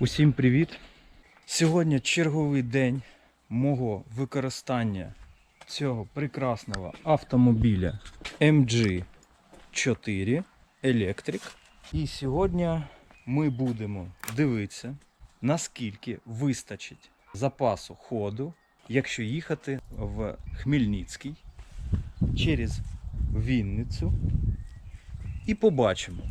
Усім привіт! Сьогодні черговий день мого використання цього прекрасного автомобіля MG4 Electric. І сьогодні ми будемо дивитися, наскільки вистачить запасу ходу, якщо їхати в Хмельницький через Вінницю. І побачимо,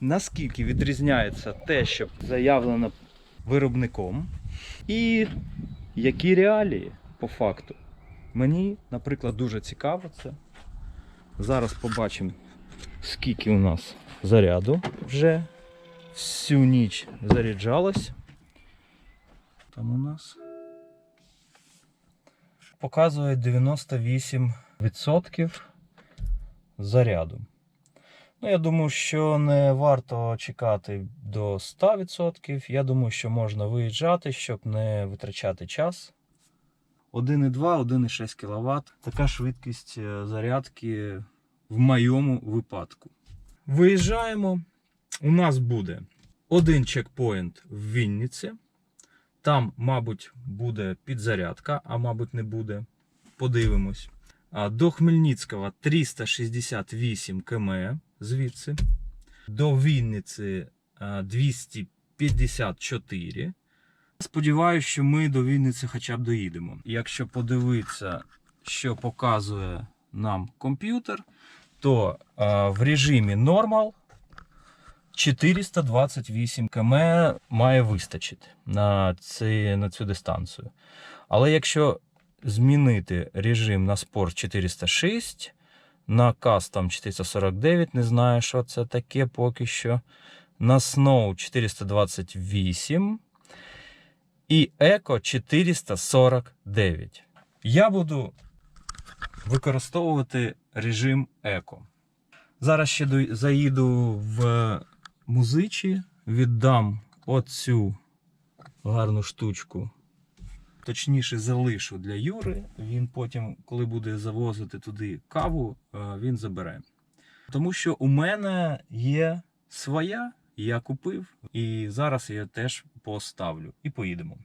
наскільки відрізняється те, що заявлено виробником, і які реалії по факту. Мені, наприклад, дуже цікаво це. Зараз побачимо, скільки у нас заряду вже всю ніч заряджалось. Там у нас показує 98% заряду. Ну, я думаю, що не варто чекати до 100%. Я думаю, що можна виїжджати, щоб не витрачати час. 1,2, 1,6 кВт. Така швидкість е, зарядки в моєму випадку. Виїжджаємо. У нас буде один чекпоінт в Вінниці. Там, мабуть, буде підзарядка, а мабуть, не буде. Подивимось. До Хмельницького 368 км звідси. До Вінниці 254. Сподіваюся, що ми до Вінниці хоча б доїдемо. Якщо подивитися, що показує нам комп'ютер, то а, в режимі Normal 428 км має вистачити на, ці, на цю дистанцію. Але якщо змінити режим на спорт 406, на кастом 449, не знаю, що це таке поки що. На Snow 428 і Eco 449. Я буду використовувати режим Eco. Зараз ще заїду в музичі, віддам оцю гарну штучку точніше залишу для Юри. Він потім, коли буде завозити туди каву, е, він забере. Тому що у мене є своя, я купив, і зараз я теж поставлю і поїдемо.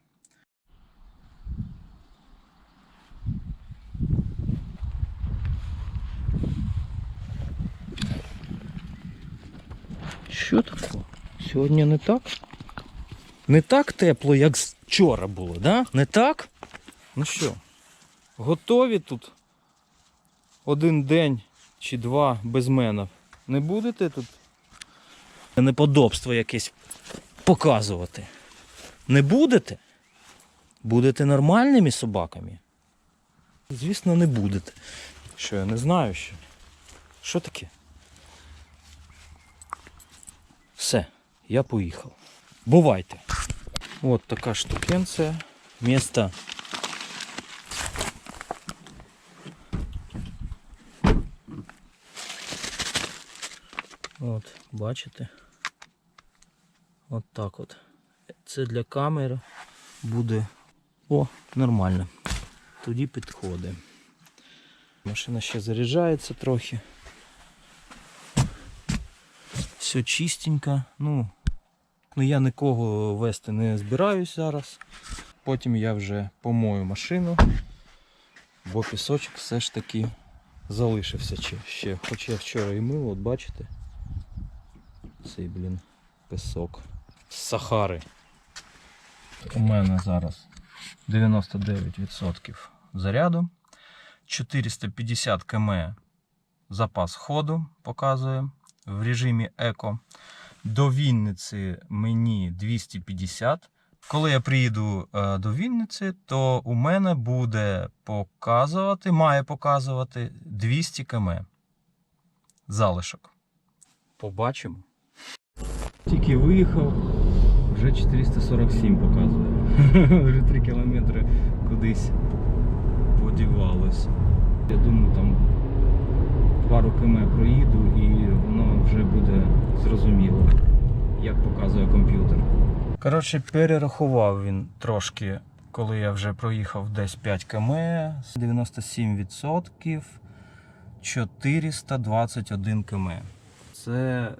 Що таке? Сьогодні не так? Не так тепло, як вчора було, да? Не так? Ну що, готові тут один день чи два без мене? Не будете тут неподобство якесь показувати? Не будете? Будете нормальними собаками? Звісно, не будете. Що я не знаю що. Що таке? Все, я поїхав. Бувайте. Вот така штукенція. Место От, бачите? От так от. Це для камери буде. О, нормально. Тоді підходить. Машина ще заряджається трохи. Все чистенько. Ну, Ну я нікого вести не збираюсь зараз. Потім я вже помою машину, бо пісочок все ж таки залишився ще-. Хоч я вчора і мив, от бачите. Цей, блін, пісок. З Сахари. У мене зараз 99% заряду. 450 км запас ходу показує в режимі еко. До Вінниці мені 250. Коли я приїду е, до Вінниці, то у мене буде показувати, має показувати 200 км залишок. Побачимо. Тільки виїхав, вже 447 показує. Вже 3 кілометри кудись подівалось. Я думаю, там пару км проїду і воно вже буде зрозуміло, як показує комп'ютер. Коротше, перерахував він трошки, коли я вже проїхав десь 5 км, 97%, 421 км. Це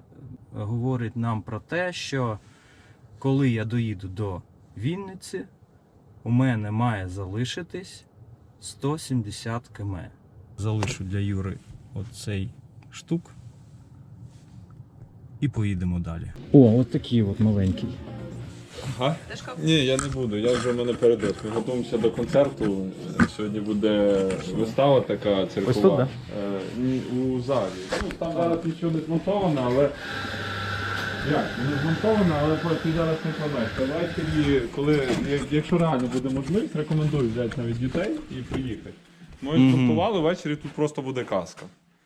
говорить нам про те, що коли я доїду до Вінниці, у мене має залишитись 170 км. Залишу для Юри оцей штук. І поїдемо далі. О, от такий от маленький. Ага. Ні, я не буду. Я вже в мене передос. Ми готуємося до концерту. Сьогодні буде вистава така циркова. Ось тут, да? Е, ні, у залі. Ну, там зараз нічого не змонтовано, але. Як? Не змонтовано, але ти зараз не пам'ятаєш. Ввечері, коли, як- якщо реально буде можливість, рекомендую взяти навіть дітей і приїхати. Ми Мгм. змонтували, ввечері тут просто буде казка.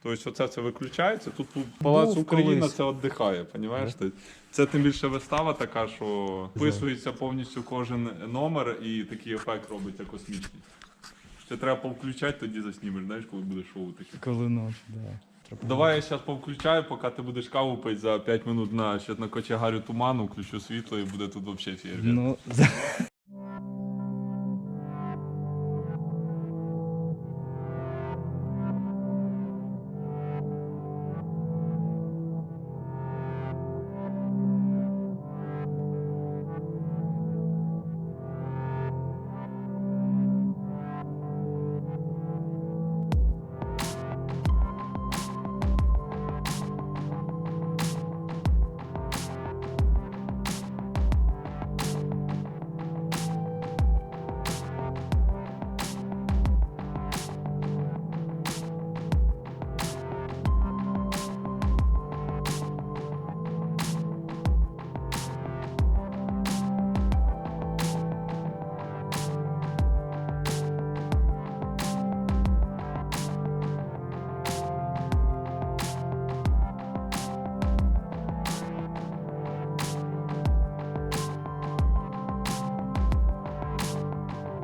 Тобто оце все виключається, тут Палац Був Україна колись. це віддихає, розумієш? Це тим більше вистава така, що вписується повністю кожен номер і такий ефект робиться космічний. Ще треба повключати, тоді заснімеш, знаєш, коли буде шоу таке. Коли ночь, да. Треба Давай я зараз повключаю, поки ти будеш каву пити за 5 минут на, ще на кочегарю туману, включу світло і буде тут взагалі фєрвір. Ну,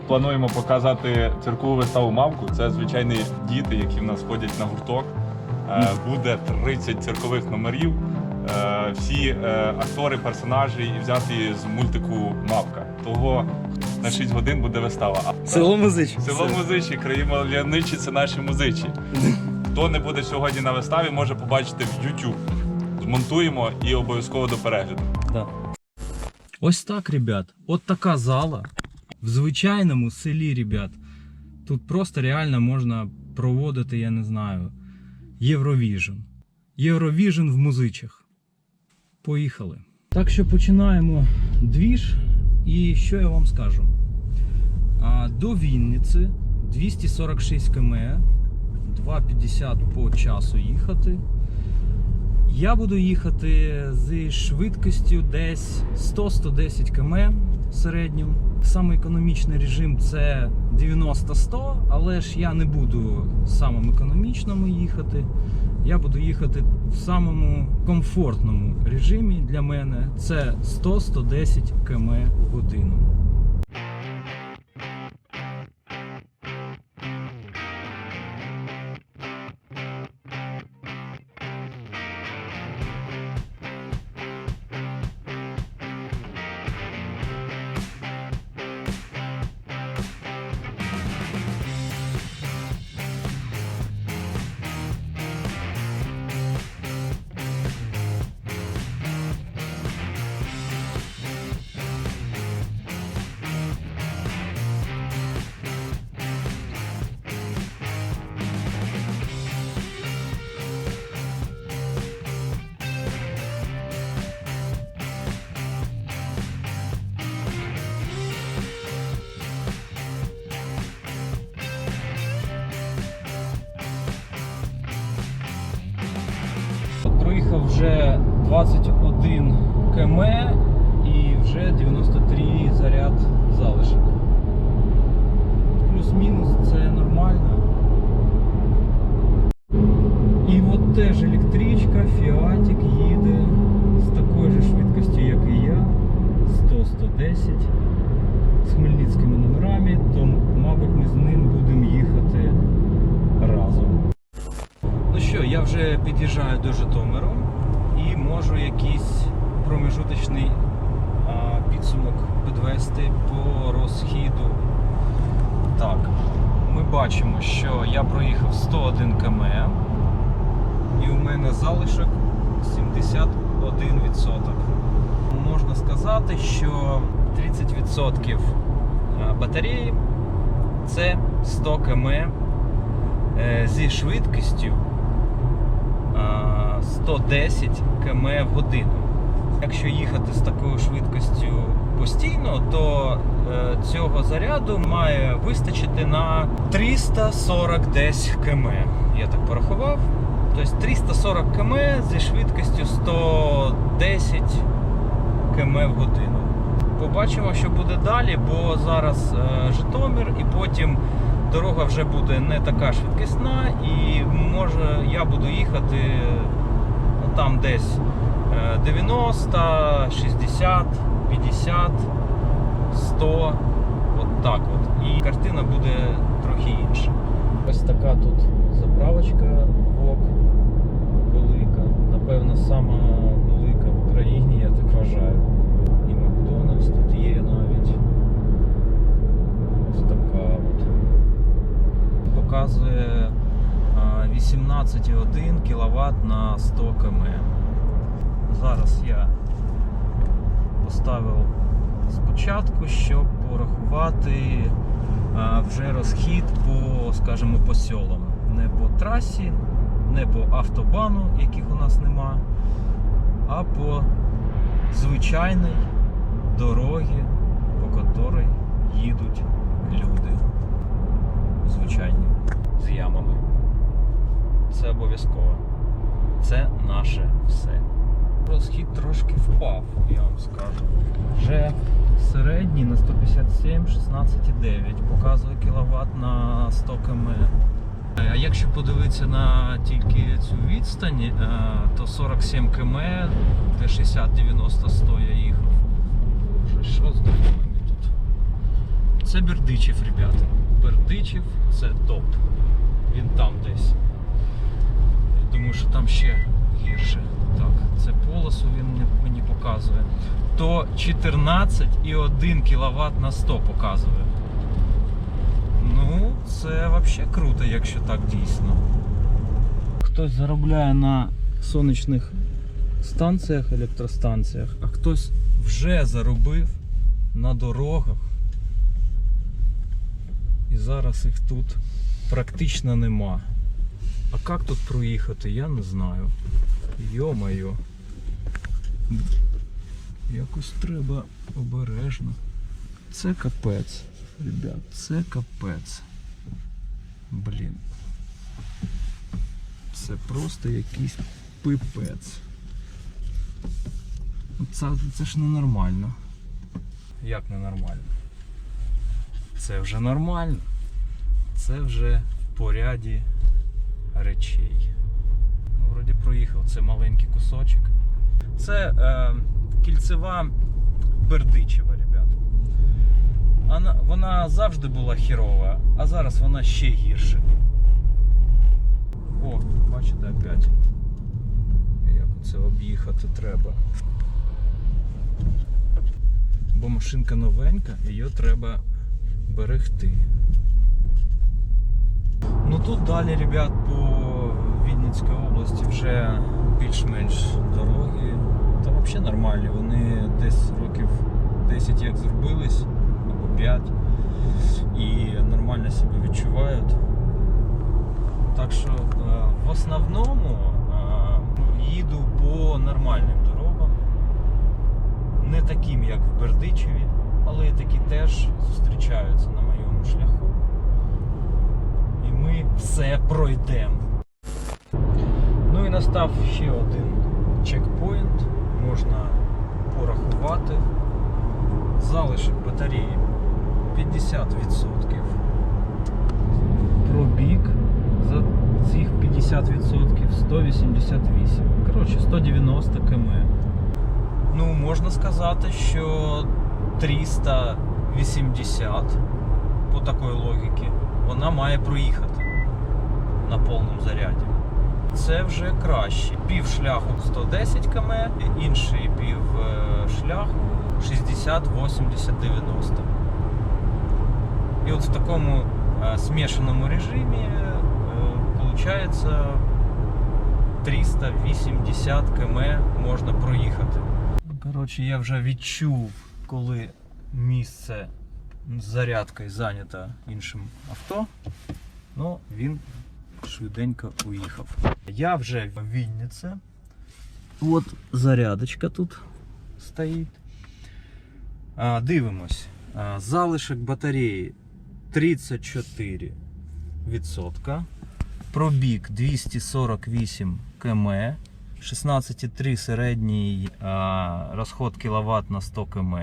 Плануємо показати циркову виставу мамку. Це звичайні діти, які в нас ходять на гурток. Е, Буде 30 циркових номерів. Е, Всі е, актори, персонажі і взяті з мультику Мавка. Того на 6 годин буде вистава. Село музич. село музичі, країна Леоничі це наші музичі. Хто не буде сьогодні на виставі, може побачити в YouTube. Змонтуємо і обов'язково до перегляду. Да. Ось так, ребят. От така зала. В звичайному селі, ребят. Тут просто реально можна проводити, я не знаю, Євровіжн. Євровіжн в музичах. Поїхали. Так що починаємо двіж. І що я вам скажу? А, до Вінниці 246 км, 2,50 по часу їхати. Я буду їхати зі швидкістю десь 100-110 км в середньому. Саме економічний режим це 90-100, але ж я не буду самим економічному їхати. Я буду їхати в самому комфортному режимі для мене. Це 100-110 км в годину. Км і вже 93 заряд залишок. Плюс-мінус це нормально. І от теж електричка, Фіатік їде з такою же швидкістю, як і я. 100-110 з хмельницькими номерами, то, мабуть, ми з ним будемо їхати разом. Ну що, я вже під'їжджаю до Житомиру і можу якийсь промежуточний підсумок підвести по розхіду. Так, ми бачимо, що я проїхав 101 км і у мене залишок 71%. можна сказати, що 30% батареї це 100 км е, зі швидкістю е, 110 км в годину. Якщо їхати з такою швидкістю постійно, то е, цього заряду має вистачити на 340 десь км. Я так порахував. Тобто 340 км зі швидкістю 110 км в годину. Побачимо, що буде далі, бо зараз е, Житомир, і потім дорога вже буде не така швидкісна, і може я буду їхати там десь 90, 60, 50, 100, от так от. І картина буде трохи інша. Ось така тут заправочка ВОК велика. Напевно, сама велика в Україні, я так вважаю. І Макдональдс тут є навіть. Ось така от. Показує 18,1 кВт на 100 км. Зараз я поставив спочатку, щоб порахувати вже розхід по, скажімо, по сьолам. Не по трасі, не по автобану, яких у нас нема, а по звичайній дорогі, по якій їдуть люди. Звичайні, з ямами. Це обов'язково. Це наше все. Розхід трошки впав, я вам скажу. Вже середній на 157, 16,9 показує кіловат на 100 км. А якщо подивитися на тільки цю відстань, е, то 47 км, де 60-90 100 я їхав. Боже, що з дорогами тут? Це Бердичів, ребята. Бердичів це топ. Він там десь. Я думаю, що там ще гірше. Так, це полосу він мені показує. То 14,1 кВт на 100 показує. Ну, це взагалі круто, якщо так дійсно. Хтось заробляє на сонячних станціях, електростанціях, а хтось вже заробив на дорогах. І зараз їх тут практично нема. А як тут проїхати, я не знаю. Йо-моє. Якось треба обережно. Це капець, ребят, це капець. Блін. Це просто якийсь пипець. Це, це ж ненормально. Як ненормально? Це вже нормально. Це вже в поряді речей. Ну, вроді проїхав, це маленький кусочок. Це е, кільцева Бердичева, ребят. Вона, вона завжди була хірова, а зараз вона ще гірше. О, бачите опять. Як це об'їхати треба. Бо машинка новенька, її треба берегти. Ну тут далі, ребят, по Вінницькій області вже більш-менш дороги. Та взагалі нормальні. Вони десь років 10 як зробились, або 5. І нормально себе відчувають. Так що е, в основному е, їду по нормальним дорогам. Не таким, як в Бердичеві, але такі теж зустрічаються на моєму шляху. І ми все пройдемо. Настав ще один чекпоінт. Можна порахувати. Залишок батареї 50%. Пробіг за цих 50% 188. Коротше, 190 км. Ну, можна сказати, що 380 по такої логіки вона має проїхати на повному заряді. Це вже краще. Пів шляху 110 км, інший пів е, шляху 60, 80, 90. І от в такому е, смішаному режимі виходить 380 км можна проїхати. Коротше, я вже відчув, коли місце з зарядкою зайнято іншим авто. Ну, він швиденько уїхав. Я вже в Вінниці. От зарядочка тут стоїть. А, дивимось. А, залишок батареї 34%. Пробіг 248 км. 16,3 середній а, розход кВт на 100 км.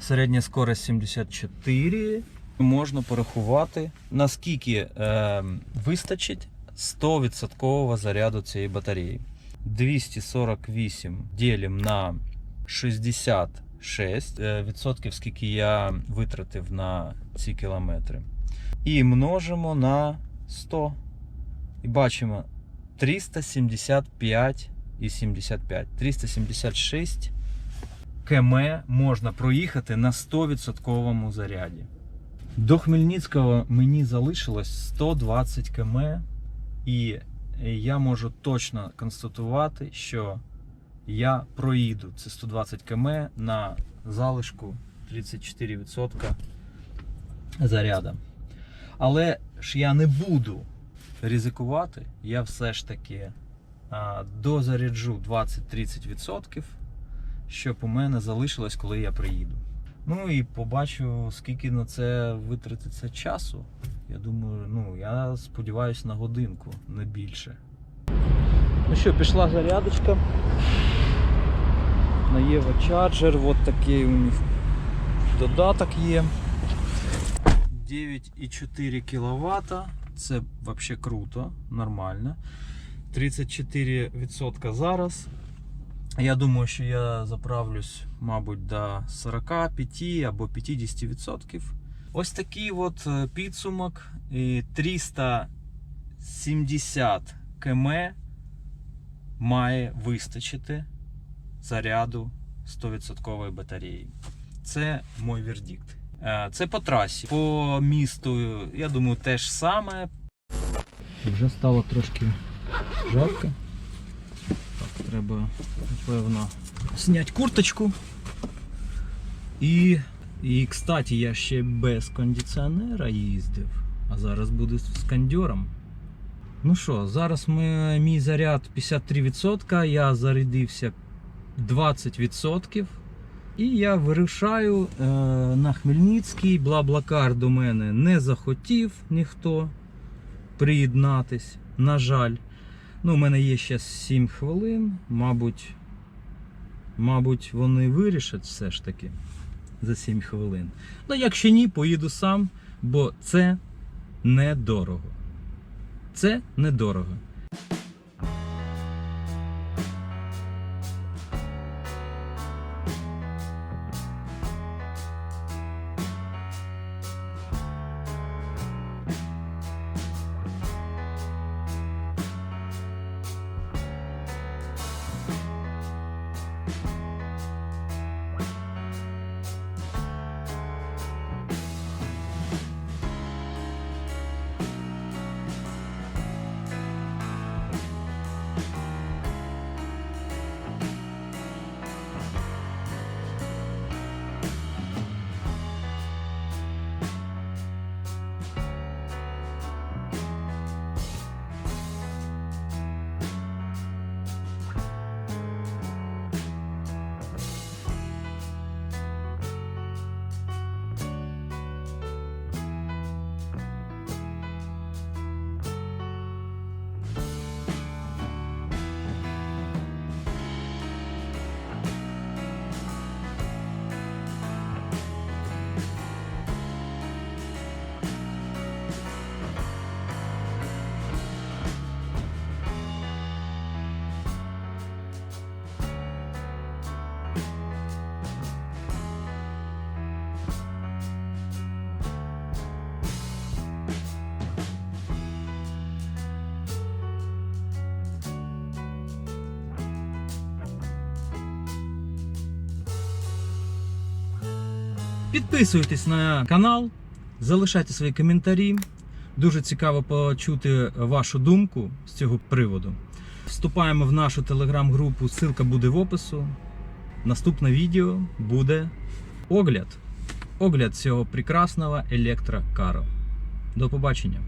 Середня скорость 74. Можна порахувати, наскільки е, вистачить 100% заряду цієї батареї. 248 ділим на 66 е, відсотків, скільки я витратив на ці кілометри. І множимо на 100. І бачимо 375 і 75. 376 км можна проїхати на 100% заряді. До Хмельницького мені залишилось 120 км, і я можу точно констатувати, що я проїду ці 120 км на залишку 34% заряду. Але ж я не буду ризикувати, я все ж таки а, дозаряджу 20-30%, щоб у мене залишилось, коли я приїду. Ну і побачу, скільки на це витратиться часу. Я думаю, ну я сподіваюся на годинку, не більше. Ну що, пішла зарядочка. На Єва Charger, от такий у них додаток є. 9,4 кВт. Це взагалі круто, нормально. 34% зараз. Я думаю, що я заправлюсь, мабуть, до 45 або 50%. Ось такий от е, підсумок. І 370 км має вистачити заряду 100% батареї. Це мой вердикт. Е, Це по трасі. По місту, я думаю, те ж саме. Вже стало трошки жарко. Треба, напевно, зняти курточку. І, і, кстати, я ще без кондиціонера їздив, а зараз буду з кондьором. Ну що, зараз ми, мій заряд 53%, я зарядився 20%. І я вирушаю е, на Хмельницький. Блаблакар до мене не захотів ніхто приєднатись. На жаль. Ну, у мене є ще 7 хвилин. Мабуть, мабуть, вони вирішать все ж таки за 7 хвилин. Ну, якщо ні, поїду сам, бо це недорого. Це недорого. Підписуйтесь на канал, залишайте свої коментарі. Дуже цікаво почути вашу думку з цього приводу. Вступаємо в нашу телеграм-групу, ссылка буде в опису. наступне відео буде огляд. Огляд цього прекрасного електрокару. До побачення.